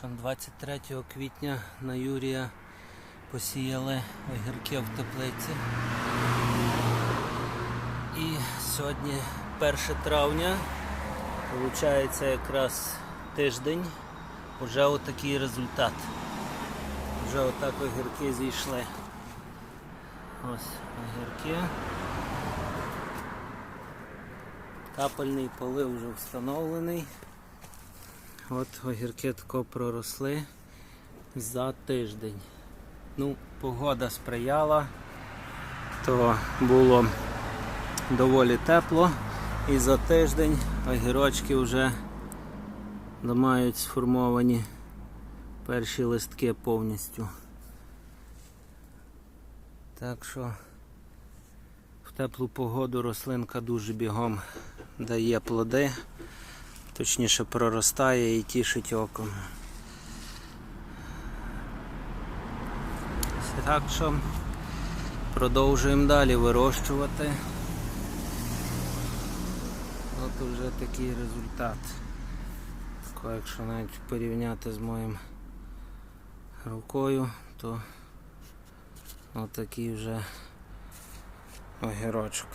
Що 23 квітня на Юрія посіяли огірки в теплиці. І сьогодні 1 травня, виходить якраз тиждень, вже отакий результат. Вже отак огірки зійшли. Ось огірки. Капельний полив вже встановлений. От огірки тако проросли за тиждень. Ну, погода сприяла, то було доволі тепло і за тиждень огірочки вже мають сформовані перші листки повністю. Так що в теплу погоду рослинка дуже бігом дає плоди, точніше проростає і тішить оком. Так що продовжуємо далі вирощувати. От вже такий результат. Якщо навіть порівняти з моїм рукою, то отакий вже огірочок.